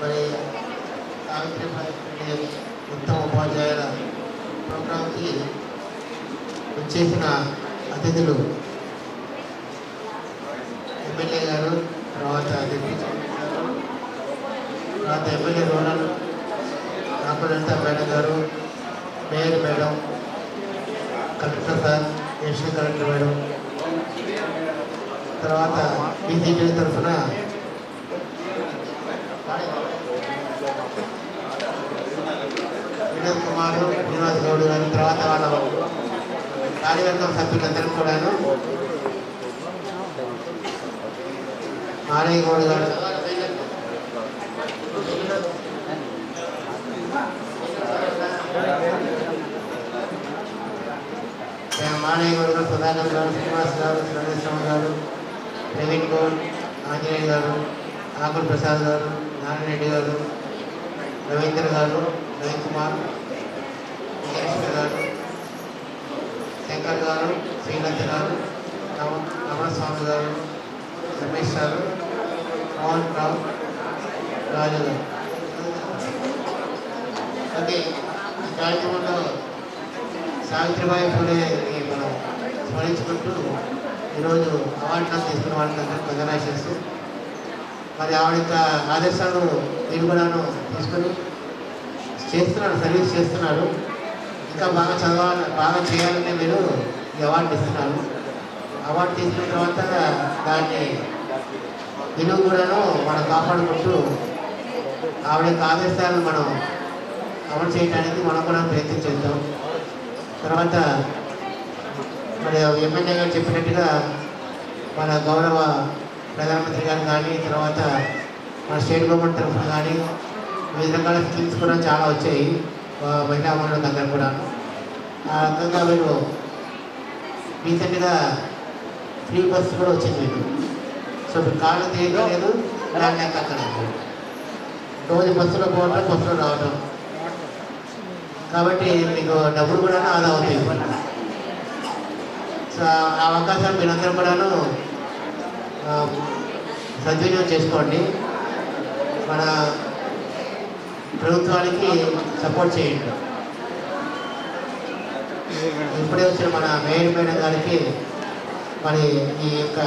మరి సావిత్రిబాయి ఉత్తమ ఉపాధ్యాయుల ప్రోగ్రాంకి వచ్చేసిన అతిథులు ఎమ్మెల్యే గారు తర్వాత డిప్యూటీ చైర్మన్ గారు తర్వాత ఎమ్మెల్యే రూరల్ రాకులంత మేడం గారు mayor madam collector sir national collector madam తర్వాత బీజేపీ తరఫున కుమార్ శ్రీనివాస్ గౌడ్ గారు తర్వాత వాళ్ళ కార్యవర్గం సభ్యులందరూ కూడాను ఆరయ్య గౌడ్ గారు. మానయ్య గౌడ్ గారు సుధాకర్ గారు శ్రీనివాస్ గారు శ్రీనివాసరావు గారు ప్రవీణ్ గౌడ్ ఆంజనేయ గారు ఆకుల్ ప్రసాద్ గారు నారాయణ గారు రవీంద్ర గారు రవికుమార్ వెంకటేశ్వర గారు శంకర్ గారు శ్రీనాథ్ గారు రమణస్వామి గారు రమేష్ గారు మోహన్ రావు రాజు గారు ఓకే ఈ కార్యక్రమంలో సావిత్రిబాయి ఫులే మనం స్మరించుకుంటూ ఈరోజు అవార్డులను తీసుకున్న వాళ్ళందరూ కంగ్రాచులేషన్స్ మరి ఆవిడ ఆదేశాలను ఆదర్శాలను మీరు తీసుకొని చేస్తున్నారు సర్వీస్ చేస్తున్నారు. ఇంకా బాగా చదవాలి బాగా చేయాలని మీరు ఈ అవార్డు ఇస్తున్నాను అవార్డు తీసుకున్న తర్వాత దాన్ని విలువ కూడాను మనం కాపాడుకుంటూ ఆవిడ యొక్క ఆదర్శాలను మనం అమలు చేయడానికి మనం కూడా ప్రయత్నం చేద్దాం. తర్వాత మరి ఎమ్మెల్యే గారు చెప్పినట్టుగా మన గౌరవ ప్రధానమంత్రి గారు కానీ తర్వాత మన స్టేట్ గవర్నమెంట్ తరఫున కానీ వివిధ రకాల స్కీమ్స్ కూడా చాలా వచ్చాయి. ఆ, మహిళా మండలం దగ్గర కూడా ఆ రకంగా మీరు రీసెంట్గా ఫ్రీ బస్ కూడా వచ్చింది. మీకు సో మీరు కాళ్ళు తీయలేదు ల్యాండ్ ఎక్కలేదు రోజు బస్సులో పోవటం బస్సులో రావటం. కాబట్టి మీకు డబ్బులు కూడా ఆదా అవుతాయి. సో ఆ అవకాశం మీరందరూ కూడాను సద్వినియోగం చేసుకోండి. మన ప్రభుత్వానికి సపోర్ట్ చేయండి. ఇప్పుడే వచ్చిన మన మేయర్ మేడం గారికి మరి ఈ యొక్క